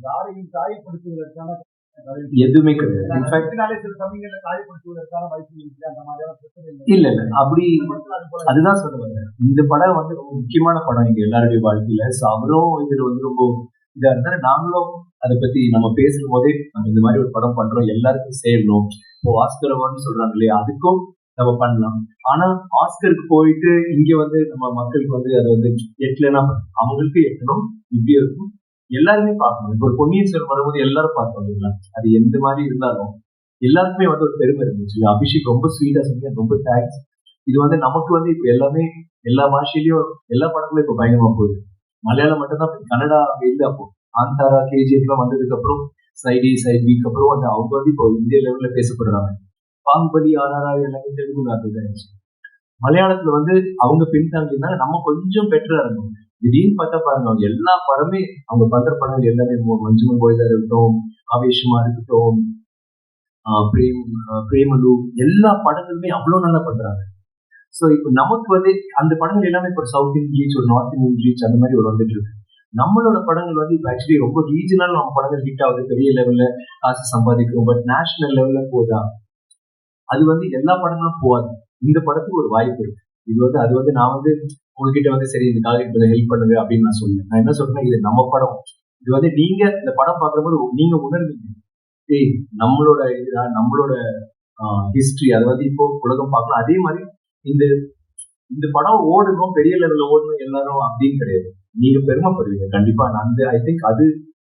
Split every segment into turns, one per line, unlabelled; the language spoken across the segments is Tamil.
யாரையும் காயப்படுத்துவதற்கான
எதுவுமே கிடையாது.
இல்லை.
இல்ல. அப்படி அதுதான் சொல்ல வந்தேன். இந்த படம் வந்து ரொம்ப முக்கியமான படம் எங்க எல்லாருடைய வாழ்க்கையில. அவரும் இதுல வந்து ரொம்ப இதா இருந்தாரு. நாங்களும் அதை பத்தி நம்ம பேசும் போதே நம்ம இந்த மாதிரி ஒரு படம் பண்றோம். எல்லாருக்கும் சேரணும் இப்போ ஆஸ்கர் அவார்ட்னு சொல்றாங்க இல்லையா? அதுக்கும் நம்ம பண்ணலாம். ஆனா ஆஸ்கருக்கு போயிட்டு இங்க வந்து நம்ம மக்களுக்கு வந்து அதை வந்து எட்டலைன்னா அவங்களுக்கு எட்டணும். இப்படி இருக்கும். எல்லாருமே பார்க்கணும் இப்போ ஒரு பொன்னியின் செல்வன் வரும்போது எல்லாரும் பார்த்தோம் இல்லைங்களா? அது எந்த மாதிரி இருந்தாலும். எல்லாருக்குமே வந்து ஒரு பெருமை இருந்துச்சு. அபிஷேக் ரொம்ப ஸ்வீட்டா சொன்னீங்க ரொம்ப தேங்க்ஸ் இது வந்து நமக்கு வந்து இப்போ எல்லாமே எல்லா பாஷையிலயும் எல்லா படங்களும் இப்போ பயங்கரமா போகுது. மலையாளம் மட்டும்தான் இப்ப கன்னடா இல்லை அப்போ. ஆந்தாரா கேஜிஎஃப்லாம் வந்ததுக்கு அப்புறம் சைடி சைட் வீக் அப்புறம் வந்து அவங்க வந்து இப்போ இந்திய லெவல்ல பேசப்படுறாங்க. பாகுபலி ஆர்ஆரா எல்லாமே தெலுங்கு ஆயிடுச்சு மலையாளத்துல வந்து அவங்க பின்தாங்கி இருந்தாங்க நம்ம கொஞ்சம் பெட்டரா இருந்தோம். திடீர்னு பார்த்தா பாருங்க அவங்க எல்லா படமே அவங்க பண்ற படங்கள் எல்லாமே மு- மஞ்சுமல் இருக்கட்டும் ஆவேஷமா இருக்கட்டும் ஆஹ் பிரேம் பிரேமலு எல்லா படங்களுமே அவ்வளவு நல்லா பண்றாங்க. சோ இப்போ நமக்கு வந்து அந்த படங்கள் எல்லாமே இப்போ சவுத் இந்தியன் ரீச் ஒரு நார்த் இந்தியன் ரீச் அந்த மாதிரி ஒரு வந்துட்டு இருக்கு. நம்மளோட படங்கள் வந்து இப்போ ஆக்சுவலி ரொம்ப ரீஜனல் நம்ம படங்கள் ஹிட் ஆகுது பெரிய லெவல்ல காசு சம்பாதிக்கும் பட் நேஷனல் லெவல்ல போதா? அது வந்து எல்லா படங்களும் போகாது. இந்த படத்துக்கு ஒரு வாய்ப்பு இருக்கு. இது வந்து அது வந்து நான் வந்து உங்ககிட்ட வந்து சரி இந்த காலேஜ் கொஞ்சம் ஹெல்ப் பண்ணுது அப்படின்னு நான் சொல்லுவேன் நான் என்ன சொல்றேன்னா இது நம்ம படம். இது வந்து நீங்க இந்த படம் பார்க்கும்போது நீங்க உணர்வீங்க ஏய் நம்மளோட இதுதான் நம்மளோட ஹிஸ்டரி அதை வந்து இப்போ உலகம் பார்க்கலாம். அதே மாதிரி இந்த இந்த படம் ஓடணும் பெரிய லெவல்ல ஓடணும் எல்லாரும் அப்படின்னு கிடையாது. நீங்க பெருமைப்படுவீங்க. கண்டிப்பா. நான் வந்து ஐ திங்க் அது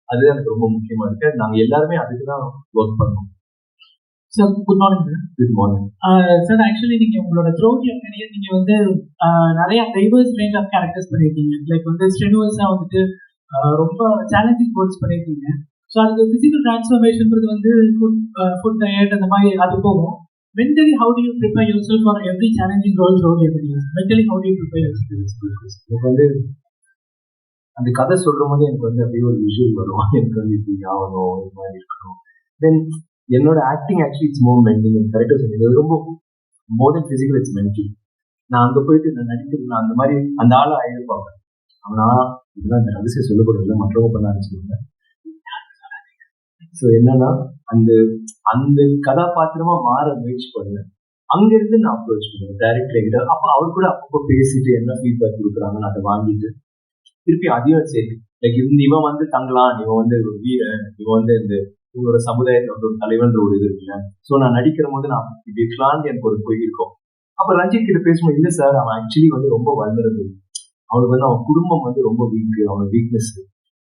அது எனக்கு ரொம்ப முக்கியமா இருக்கு. நாங்க எல்லாருமே அதுக்கு தான் ஒர்க் பண்ணோம்.
Sir good morning
good morning
sir actually நீங்க உங்களோட த்ரோட் கரியர் நீங்க வந்து ஆஹ் நிறைய டைவர்ஸ் ரேஞ்ச் ஆஃப் கேரக்டர்ஸ் பண்ணியிருக்கீங்க லைக் வந்து ஸ்ட்ரெனுவஸா வந்துட்டு ஆஹ் ரொம்ப சேலஞ்சிங் ரோல்ஸ் பண்ணியிருக்கீங்க ஸோ அதுக்கு பிசிக்கல் டிரான்ஸ்ஃபர்மேஷன்றது வந்து ஃபுட் ஃபுட் டயட் அந்த மாதிரி அது போகும். Mentally how do you prepare your self for every challenging role role mentally how do you prepare your
எனக்கு வந்து அந்த கதை சொல்லும் போது எனக்கு வந்து அப்படியே ஒரு விஷுவல் வரும். எனக்கு வந்து இப்படி ஆகணும் இது மாதிரி இருக்கணும். தென் என்னோட acting actually it's more mental கரெக்டாக சொன்னீங்க. ரொம்ப more then physical it's mental நான் அங்கே போயிட்டு நான் நடிக்கிறது நான் அந்த மாதிரி அந்த ஆளை ஆயிருப்பாங்க அவனா இதெல்லாம் இந்த ரகசியம் சொல்லக்கூடாது மற்றவங்க பண்ண சொல்லுவேன் ஸோ என்னன்னா அந்த அந்த கதாபாத்திரமா மாற முயற்சி பண்ணேன் அங்க இருந்து நான் அப்ரோச் பண்ணுவேன். டைரக்டர் கிட்ட அப்போ அவர் கூட அப்பப்போ பேசிட்டு என்ன ஃபீட்பேக் கொடுக்குறாங்கன்னு அதை வாங்கிட்டு திருப்பி அதையும் சரி. லைக் இந்த இவன் வந்து தங்கலாம் இவன் வந்து ஒரு வீரன் இவன் வந்து இந்த உங்களோட சமுதாயத்துல வந்து ஒரு தலைவன்ற ஒரு இது இருக்குல்ல? ஸோ நான் நடிக்கிற போது நான் இப்படி இருக்கலான்னு எனக்கு ஒரு போயிருக்கோம். அப்ப ரஞ்சித் கிட்ட பேசும்போது இல்ல சார் அவன் ஆக்சுவலி வந்து ரொம்ப வளர்ந்துருது அவனுக்கு வந்து அவன் குடும்பம் வந்து ரொம்ப வீக் அவனோட வீக்னஸ்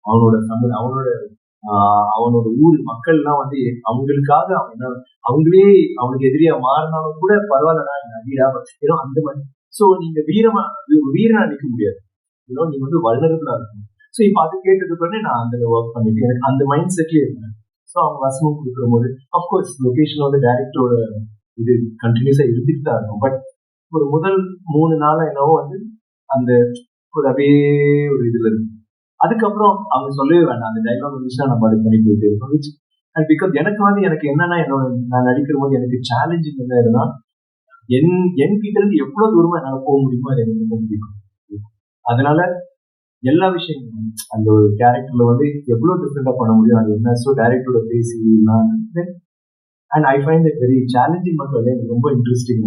அவனோட சமு அவனோட ஆஹ் அவனோட ஊர் மக்கள்லாம் வந்து அவங்களுக்காக அவன் என்ன அவங்களே அவனுக்கு எதிரியா மாறினாலும் கூட பரவாயில்லடா என் அடியா ஏன்னா அந்த மாதிரி. ஸோ நீங்க வீரமா வீரனா நிற்க முடியாது. ஏன்னா நீங்க வந்து வல்னரபிளா இருக்கும் ஸோ இப்போ அது கேட்டதுக்கு உடனே நான் அந்த ஒர்க் பண்ணிட்டு எனக்கு அந்த மைண்ட் செட்லயே இருந்தேன். ஸோ அவங்க வசமும் கொடுக்குற போது அஃப்கோர்ஸ் லொகேஷன் வந்து டேரக்டரோட இது கண்டினியூஸாக இருந்துட்டு தான் இருக்கும். பட் ஒரு முதல் மூணு நாளா என்னவோ வந்து அந்த ஒரு அப்படியே ஒரு இதுல இருக்கும் அதுக்கப்புறம் அவங்க சொல்லவே வேண்டாம். அந்த டைலாக் வந்துச்சுன்னா நம்ம அது பண்ணி போயிட்டு இருக்கோம். விச் அண்ட் பிகாஸ் எனக்கு வந்து எனக்கு என்னன்னா என்னோட நான் நடிக்கிற போது எனக்கு சேலஞ்சிங் என்ன இருந்தால் என் என் கிட்ட இருந்து எவ்வளவு தூரமா என்னால் போக முடியுமோ அது எனக்கு ரொம்ப பிடிக்கும். அதனால எல்லா விஷயங்களும் அந்த ஒரு கேரக்டர்ல வந்து எவ்வளவு டிஃப்ரெண்டா பண்ண முடியும் அது என்ன? ஸோ டேரக்டரோட பேசி and I find it very challenging மட்டும் இல்லை எனக்கு ரொம்ப இன்ட்ரெஸ்டிங்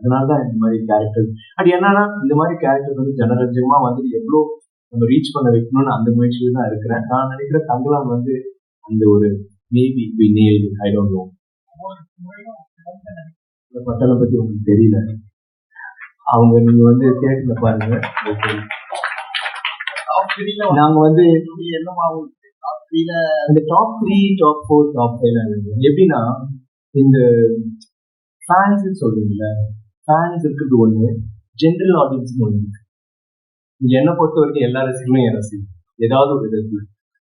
அதனால தான் இந்த மாதிரி கேரக்டர் அது என்னன்னா இந்த மாதிரி கேரக்டர் வந்து ஜனரஞ்சமா வந்து எவ்வளோ நம்ம ரீச் பண்ண வைக்கணும்னு அந்த முயற்சியில தான் இருக்கிறேன். நான் நினைக்கிறேன் தங்கலாம் வந்து அந்த ஒரு maybe we நேல் I don't know இந்த பத்தி உங்களுக்கு தெரியல. அவங்க நீங்க வந்து தேட்டர்ல பாருங்க. நாங்க வந்து இந்த top three top four top five எப்படின்னா இந்த ஃபேன்ஸ் சொல்றீங்கல்ல ஃபேன்ஸ் இருக்கிறது ஒண்ணு ஜென்ரல் ஆடியன்ஸ் ஒண்ணு என்ன பொறுத்த வரைக்கும் எல்லா ரசிகர்களும் என் ரசிகர். ஏதாவது ஒரு விதத்துல.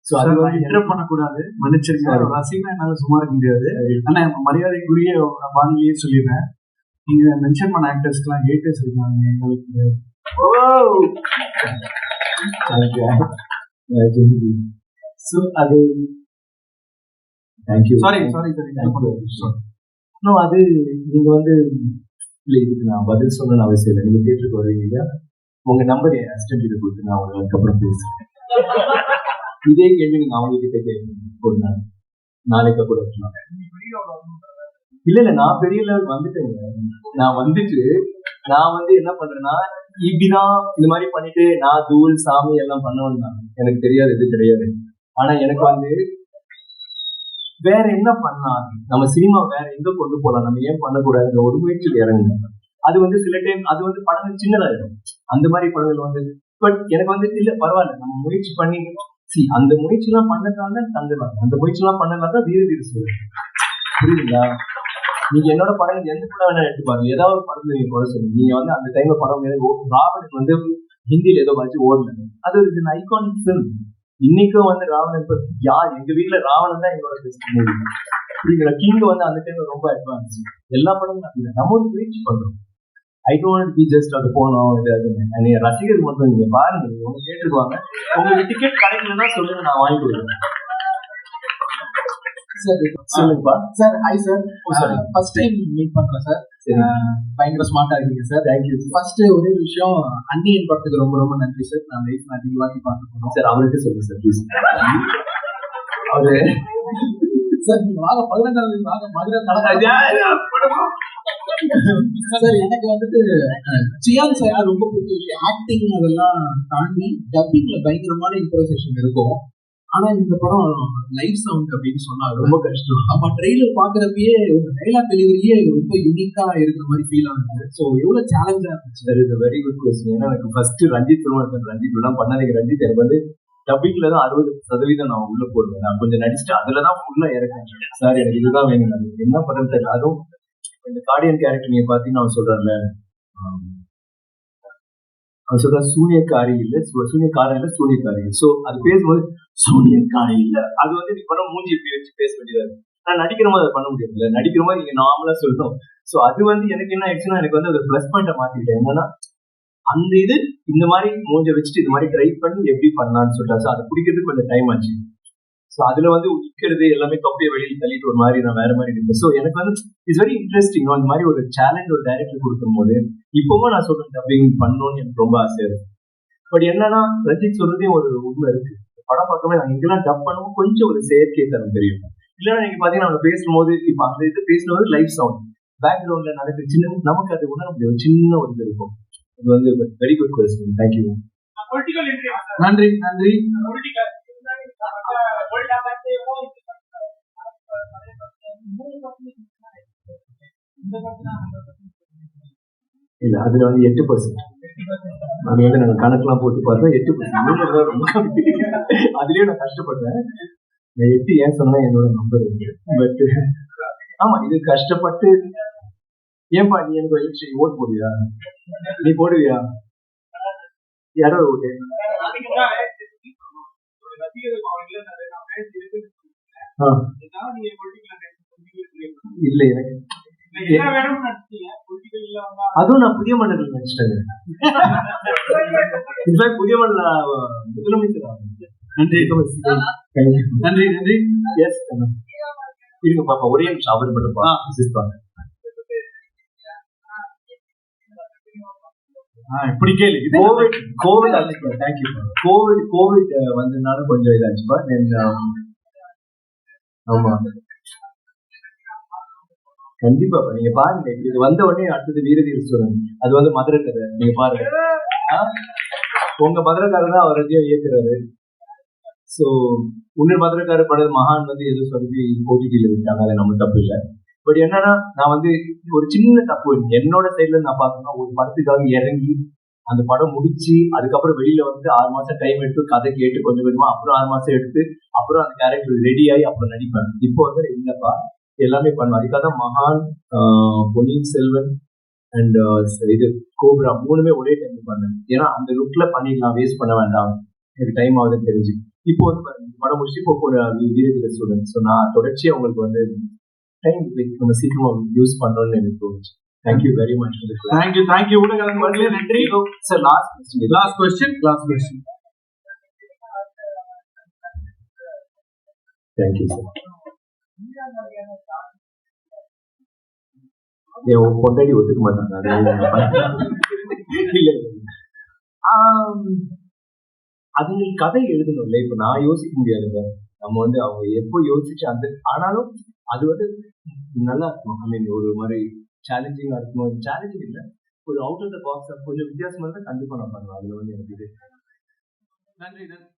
ஸோ அது வந்து
இன்டர் பண்ணக்கூடாது. மன்னிச்சிருக்காரு ரசிகனா என்னால சும்மா இருக்க முடியாது. ஆனா மரியாதைக்குரிய வானிலையே சொல்லிடுறேன். நீங்க மென்ஷன் பண்ண ஆக்டர்ஸ்க்குலாம் ஹேட்டர்ஸ் இருக்காங்க எங்களுக்கு.
ஸோ அது தேங்க்யூ
சாரி சாரி சாரி
இன்னும் அது நீங்க வந்து இல்ல இதுக்கு நான் பதில் சொல்லணும்னு அவசியம் இல்லை. நீங்க தேட்டருக்கு வருவீங்க. இல்லையா உங்க நம்பர் என் அசிஸ்டன்ட் கிட்ட கொடுத்து நான் உங்களுக்கு பேசுறேன். இதே கேள்வி நீங்க அவங்க கிட்ட கேட்கணும் ஒரு நாள். நாளைக்கு கூட இல்ல இல்ல நான் பெரிய லெவல் வந்துட்டேங்க. நான் வந்துட்டு நான் வந்து என்ன பண்றேன்னா இப்படிதான் இந்த மாதிரி பண்ணிட்டு நான் தூள் சாமி எல்லாம் பண்ணவன் தான். எனக்கு தெரியாது இது கிடையாது. ஆனா எனக்கு வந்து வேற என்ன பண்ணலாம் நம்ம சினிமா வேற எங்க கொண்டு போலாம் நம்ம ஏன் பண்ணக்கூடாதுங்க ஒரு முயற்சியில் இறங்குங்க அது வந்து சில டைம் அது வந்து படங்கள் சின்னதாயிடும் அந்த மாதிரி படங்கள் வந்து பட் எனக்கு வந்து இல்ல பரவாயில்ல நம்ம முயற்சி பண்ணி சி அந்த முயற்சி எல்லாம் பண்ணதால தான் தங்கலாம் அந்த முயற்சி எல்லாம் பண்ணதால தான் வீர வீர புரியுதுங்களா? நீங்க என்னோட படம் எந்த படம் வேணா எடுத்து பாருங்க. ஏதாவது ஒரு படத்துல நீங்க போட சொல்லுங்க நீங்க வந்து அந்த டைம்ல படம் எனக்கு வந்து ஹிந்தியில ஏதோ வச்சு ஓடல. அது ஒரு ஐகானிக் ஃபிலிம் இன்னைக்கும் வந்து ராவணன் பத்தி யார்? எங்க வீட்டுல ராவணன் தான் எங்களோட பெஸ்ட் மூவி அப்படிங்கிற கிங் வந்து அந்த டைம்ல ரொம்ப அட்வான்ஸ் எல்லா படமும் அப்படி நம்ம ஒரு முயற்சி பண்றோம். ஐ டோன்ட் பி ஜஸ்ட் அது போனோம் இது அது. நீங்க ரசிகர் மட்டும் நீங்க பாருங்க. உங்க கேட்டுருவாங்க உங்களுக்கு டிக்கெட் கிடைக்கலன்னா சொல்லுங்க நான் வாங்கி கொடுக்குறேன்.
சார்
சொல்லுங்கப்பா.
Sir hi sir. First time meet பண்றேன் சார். பயங்கர ஸ்மார்ட்டா இருக்கீங்க சார்
தேங்க்யூ
ஃபர்ஸ்ட் ஒரே ஒரு விஷயம் அன்னியன் படத்துக்கு ரொம்ப ரொம்ப நன்றி சார் நான் லைஃப் அதிக போனோம்.
சார் அவர்கிட்ட சொல்லுங்க சார் ப்ளீஸ் அவரு
சார் நீங்க வாங்க பதினஞ்சாவது வாங்க. மதுரை கடை சார் எனக்கு வந்துட்டு சியான் சார் ரொம்ப பிடிச்ச விஷயம் ஆக்டிங் அதெல்லாம் தாண்டி டப்பிங்ல பயங்கரமான இம்ப்ரவைசேஷன் இருக்கும். ஆனா இந்த படம் லைவ் சவுண்ட் அப்படின்னு சொன்னாங்க
ரொம்ப கஷ்டம்.
ஆமா ட்ரெயிலர் பாக்குறப்பயே உங்க டைலாக் டெலிவரியே ரொம்ப யூனிக்கா இருக்கிற மாதிரி ஃபீல் ஆகுது. ஸோ எவ்வளவு சேலஞ்சா இருந்துச்சு?
இது வெரி குட் கொஸ்டின் ஏன்னா எனக்கு ஃபர்ஸ்ட் ரஞ்சித் திருமணம் ரஞ்சித் எல்லாம் பண்ணாதீங்க ரஞ்சித் எனக்கு வந்து டப்பிங்ல தான் அறுபது சதவீதம் நான் உள்ள போடுவேன். நான் கொஞ்சம் நடிச்சுட்டு அதுல தான் ஃபுல்லா இறக்கேன் சார் எனக்கு இதுதான் வேணும். என்ன படம் தெரியல. அதுவும் இந்த கார்டியன் கேரக்டர் நீங்க பாத்தீங்கன்னா அவன் சொல்றான்ல அவர் அவன் சொல்ற சூனியக்காரி இல்ல. சூனியக்காரன் இல்ல சூனியக்காரி சோ அது பேசும்போது சூனியக்காரி இல்ல. அது வந்து நீ பண்ண மூஞ்சி இப்படி வச்சு பேச வேண்டியதா இருக்கு. நான் நடிக்கிற மாதிரி அதை பண்ண முடியாதுல்ல நடிக்கிற மாதிரி நீங்க நார்மலா சொல்லணும். சோ அது வந்து எனக்கு என்ன ஆயிடுச்சுன்னா எனக்கு வந்து அது ப்ளஸ் பாயிண்ட மாத்திட்டேன் என்னன்னா அந்த இது இந்த மாதிரி மூஞ்ச வச்சுட்டு இது மாதிரி ட்ரை பண்ணி எப்படி பண்ணலாம்னு சொல்றாரு ஸோ அதை பிடிக்கிறதுக்கு கொஞ்சம் டைம் ஆச்சு. ஸோ அதுல வந்து நிற்கிறது எல்லாமே தொப்பையை வெளியில் தள்ளிட்டு ஒரு மாதிரி நான் வேற மாதிரி இருப்பேன் ஸோ எனக்கு வந்து இட்ஸ் வெரி இன்ட்ரெஸ்டிங் இந்த மாதிரி ஒரு சேலஞ்ச் ஒரு டைரக்டர் கொடுக்கும்போது இப்பவும் நான் சொல்றேன் டப்பிங் பண்ணணும்னு எனக்கு ரொம்ப ஆசை இருக்கு. பட் என்னன்னா ரஞ்சித் சொல்றதே ஒரு உண்மை இருக்கு. படம் பார்க்கவே நான் இங்கெல்லாம் டப் பண்ணும்போது கொஞ்சம் ஒரு செயற்கை தரம் தெரியும். இல்லைன்னா நீங்க பாத்தீங்கன்னா நம்ம பேசும்போது இப்ப அந்த இது பேசும்போது லைவ் சவுண்ட் பேக்ரவுண்ட்ல நடக்கிற சின்ன நமக்கு அது உணர முடியும் ஒரு சின்ன ஒரு இது இருக்கும். இது வந்து வெரி குட் கொஸ்டின் தேங்க்யூ
நன்றி நன்றி.
இல்ல அதுல வந்து எட்டு பர்சன்ட் அது வந்து நாங்க கணக்கெல்லாம் போட்டு பார்த்தா எட்டு பர்சன்ட் ரொம்ப அதுலயே நான் கஷ்டப்பட்டேன் இந்த எட்டு ஏன் சொன்னா என்னோட நம்பர் பட் ஆமா இது கஷ்டப்பட்டு ஏன்பா நீ எனக்கு எலெக்ஷன் ஓட்டு போடுவியா? நீ போடுவியா? யாரோ ஓட்டு இல்ல எனக்கு அதுவும் நான் புதிய மண்டல நினைச்சிட்டேன். இன்ஃபேக்ட் புதிய மண்டல முதலமைச்சர்.
நன்றி. நன்றி நன்றி.
அண்ணா. இருங்க பாப்பா ஒரே நிமிஷம். அவர் மட்டும் பா assist பண்ணு.
ஆ, இப்படி கேளு.
கோவிட் கோவிட் ஆச்சுப்பா தேங்க்யூ கோவிட் கோவிட் வந்ததுனால கொஞ்சம் இதாச்சுப்பா ஆமா. கண்டிப்பா நீங்க பாருங்க இது வந்த உடனே அடுத்தது வீரதீர சூரன் அது வந்து மதுரை கதை. நீங்க பாருங்க. உங்க மதுரைக்காரர் தான் அவர் ரஜினியை இயக்குறாரு. சோ உன்னர் மதுரைக்காரர் படம் மகான் வந்து எதுவும் சொல்லி ஓடிடியில விட்டாங்க. அது நம்ம தப்பு இல்லை. பட் என்னன்னா நான் வந்து ஒரு சின்ன தப்பு. என்னோட சைடுல நான் பார்த்தோம்னா ஒரு படத்துக்காக இறங்கி அந்த படம் முடிச்சு அதுக்கப்புறம் வெளியில வந்து ஆறு மாசம் டைம் எடுத்து கதை கேட்டு கொஞ்சம் கொஞ்சமா அப்புறம் ஆறு மாசம் எடுத்து அப்புறம் அந்த கேரக்டர் ரெடி ஆகி அப்புறம் நடிப்பேன். இப்போ வந்து இல்லப்பா. எல்லாமே பண்ணுவேன் அதுக்காக தான் மகான் பொன்னியின் செல்வன் அண்ட் இது கோப்ரா மூணுமே ஒரே டைம் பண்ணேன் ஏன்னா அந்த லுக்ல பண்ணிடலாம் வேஸ்ட் பண்ண வேண்டாம். எனக்கு டைம் ஆகுதுன்னு தெரிஞ்சு. இப்போ வந்து படம் முடிச்சு இப்போ ஒரு வீரதீர ஸ்டூடெண்ட் ஸோ நான் தொடர்ச்சியா உங்களுக்கு வந்து டைம் நம்ம சீக்கிரமா யூஸ் பண்ணணும்னு எனக்கு தோணுச்சு. Thank you very much
thank you thank you ஊடக நண்பர்களே நன்றி.
Sir last question
last question last question
thank you sir என் பொண்டாடி ஒத்துக்க மாட்டாங்க அது இல்ல இல்ல. ஆம், அதுங்களுக்கு கதை எழுதணும்ல. இப்போ நான் யோசிக்க முடியாதுங்க. நம்ம வந்து அவங்க எப்போ யோசிச்சு அந்த ஆனாலும் அது வந்து நல்லா இருக்கும்? ஐ மீன் ஒரு மாதிரி சேலஞ்சிங்கா இருக்கும்? சேலஞ்சிங் இல்லை. ஒரு அவுட் ஆஃப் த பாக்ஸ் கொஞ்சம் வித்தியாசமா இருந்தால் கண்டிப்பா நான் பண்ணுவேன். அதுல வந்து எனக்கு இது
நன்றி நன்றி.